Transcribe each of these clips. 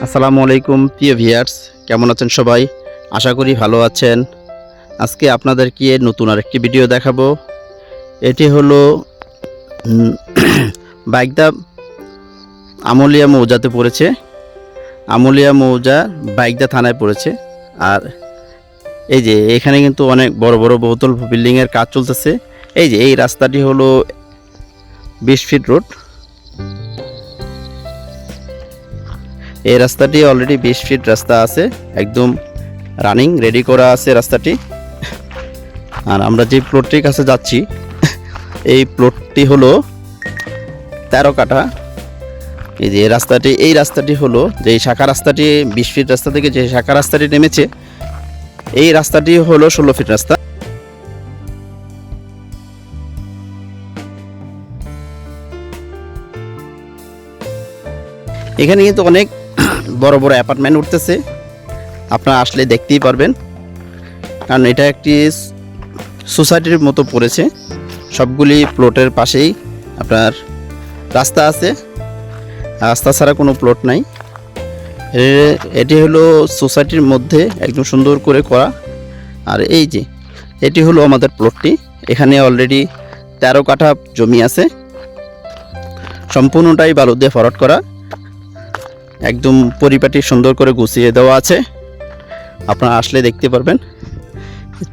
আসসালামু আলাইকুম, প্রিয় ভিয়ার্স কেমন আছেন সবাই? আশা করি ভালো আছেন। আজকে আপনাদের আপনাদেরকে নতুন আরেকটি ভিডিও দেখাবো। এটি হলো বাইকদা আমলিয়া মৌজাতে পড়েছে। আমলিয়া মৌজা বাইকদা থানায় পড়েছে। আর এই যে, এখানে কিন্তু অনেক বড় বড় বহুতল বিল্ডিংয়ের কাজ চলতেছে। এই যে, এই রাস্তাটি হলো বিশ ফিট রোড। এই রাস্তাটি অলরেডি বিশ ফিট রাস্তা আছে, একদম রানিং রেডি করা আছে রাস্তাটি। আর আমরা যে প্লটটির কাছে যাচ্ছি, এই প্লটটি হলো তেরো কাঠা। এই যে রাস্তাটি, এই রাস্তাটি হলো যে শাখা রাস্তাটি, বিশ ফিট রাস্তা থেকে যে শাখা রাস্তাটি নেমেছে, এই রাস্তাটি হলো ষোলো ফিট রাস্তা। এখানে কিন্তু অনেক বড় বড় অ্যাপার্টমেন্ট উঠতেছে। আপনারা আসলে দেখতেই পারবেন। কারণ এটা একটি সোসাইটির মতো পড়েছে। সবগুলি প্লটের পাশেই আপনার রাস্তা আছে। রাস্তা ছাড়া কোনো প্লট নাই। এটি হলো সোসাইটির মধ্যে একদম সুন্দর করে করা। আর এই যে, এটি হলো আমাদের প্লটটি। এখানে অলরেডি তেরো কাঠা জমি আছে। সম্পূর্ণটাই বালু দিয়ে ফরট করা। একদম পরিপাটি সুন্দর করে গুছিয়ে দেওয়া আছে। আপনারা আসলে দেখতে পারবেন।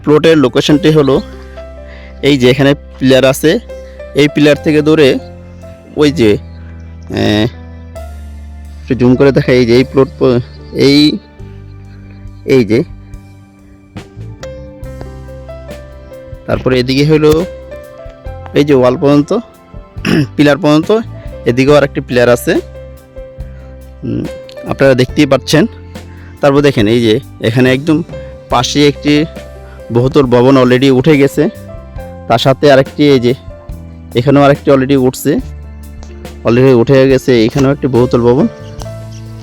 প্লটের লোকেশনটি হলো এই যে এখানে পিলার আছে। এই পিলার থেকে দূরে ওই যে একটু জুম করে দেখা এই যে এই প্লট এই এই যে। তারপরে এদিকে হলো এই যে ওয়াল পর্যন্ত, পিলার পর্যন্ত। এদিকেও আর একটি পিলার আছে। আপনারা দেখতেই পাচ্ছেন। তারপর দেখেন এই যে এখানে একদম পাশে একটি বহুতল ভবন অলরেডি উঠে গেছে। তার সাথে আরেকটি এই যে এখানেও আরেকটি অলরেডি উঠছে। অলরেডি উঠে গেছে, এখানেও একটি বহুতল ভবন।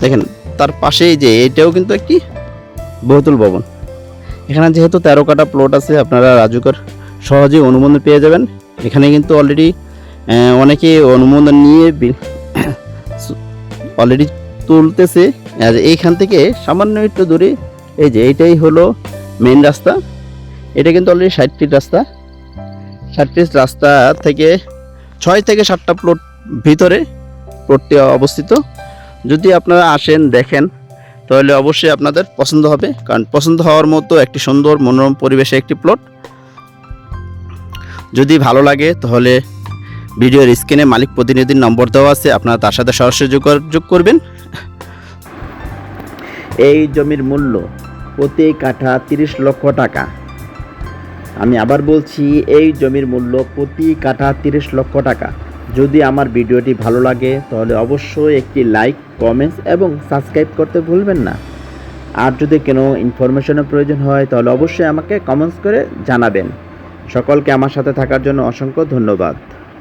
দেখেন, তার পাশে এই যে এটাও কিন্তু একটি বহুতল ভবন। এখানে যেহেতু তেরো কাটা প্লট আছে, আপনারা রাজুকর সহজেই অনুমোদন পেয়ে যাবেন। এখানে কিন্তু অলরেডি অনেকে অনুমোদন নিয়ে অলরেডি তুলতেছে। আর এইখান থেকে সামান্য একটু দূরে, এই যে এইটাই হলো মেন রাস্তা। এটা কিন্তু অলরেডি ষাট ফিট রাস্তা। ষাট ফিট রাস্তা থেকে ছয় থেকে সাতটা প্লট ভিতরে প্লটটি অবস্থিত। যদি আপনারা আসেন, দেখেন, তাহলে অবশ্যই আপনাদের পছন্দ হবে। কারণ পছন্দ হওয়ার মতো একটি সুন্দর মনোরম পরিবেশে একটি প্লট যদি ভালো লাগে, তাহলে ভিডিওর স্ক্রিনে মালিক প্রতিনিধির নম্বর দেওয়া আছে। আপনারা তার সাথে সরাসরি যোগাযোগ করবেন। এই জমির মূল্য প্রতি কাঠা তিরিশ লক্ষ টাকা। আমি আবার বলছি, এই জমির মূল্য প্রতি কাঠা তিরিশ লক্ষ টাকা। যদি আমার ভিডিওটি ভালো লাগে, তাহলে অবশ্যই একটি লাইক কমেন্টস এবং সাবস্ক্রাইব করতে ভুলবেন না। আর যদি কোনো ইনফরমেশনের প্রয়োজন হয়, তাহলে অবশ্যই আমাকে কমেন্টস করে জানাবেন। সকলকে আমার সাথে থাকার জন্য অসংখ্য ধন্যবাদ।